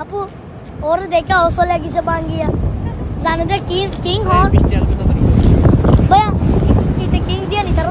আপু ওর দেখে হসো লাগিছে বাঙ্গিয়া। জানে দে কিং কিং হন। ভাইয়া ইতে কিং দিয়া নি তারা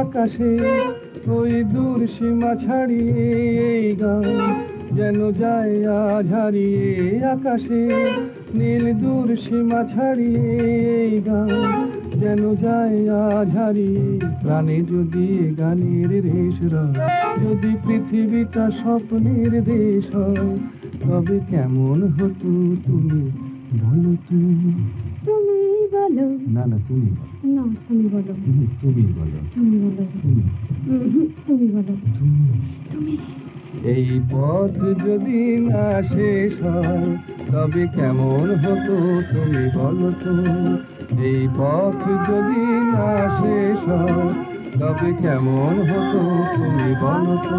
আকাশে ওই দূর সীমা ছাড়িয়ে এই গান যেন যায় হারিয়ে আকাশে। নীল দূর সীমা ছাড়িয়ে এই গান যেন যায় হারিয়ে। প্রাণে যদি গানের রেশরা যদি পৃথিবীটা স্বপ্নের দেশ হয়, তবে কেমন হতো তুমি বলো তুমি তুমি বলো। না না তুমি না তুমি বলো। তুমি বলো। তুমি বলো। তুমি বলো। তুমি। তুমি। এই পথ যদি না শেষ হয় তবে কেমন হতো তুমি বলো তো? এই পথ যদি না শেষ হয় তবে কেমন হতো তুমি বলো তো?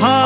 हाँ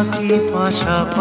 এসো আজ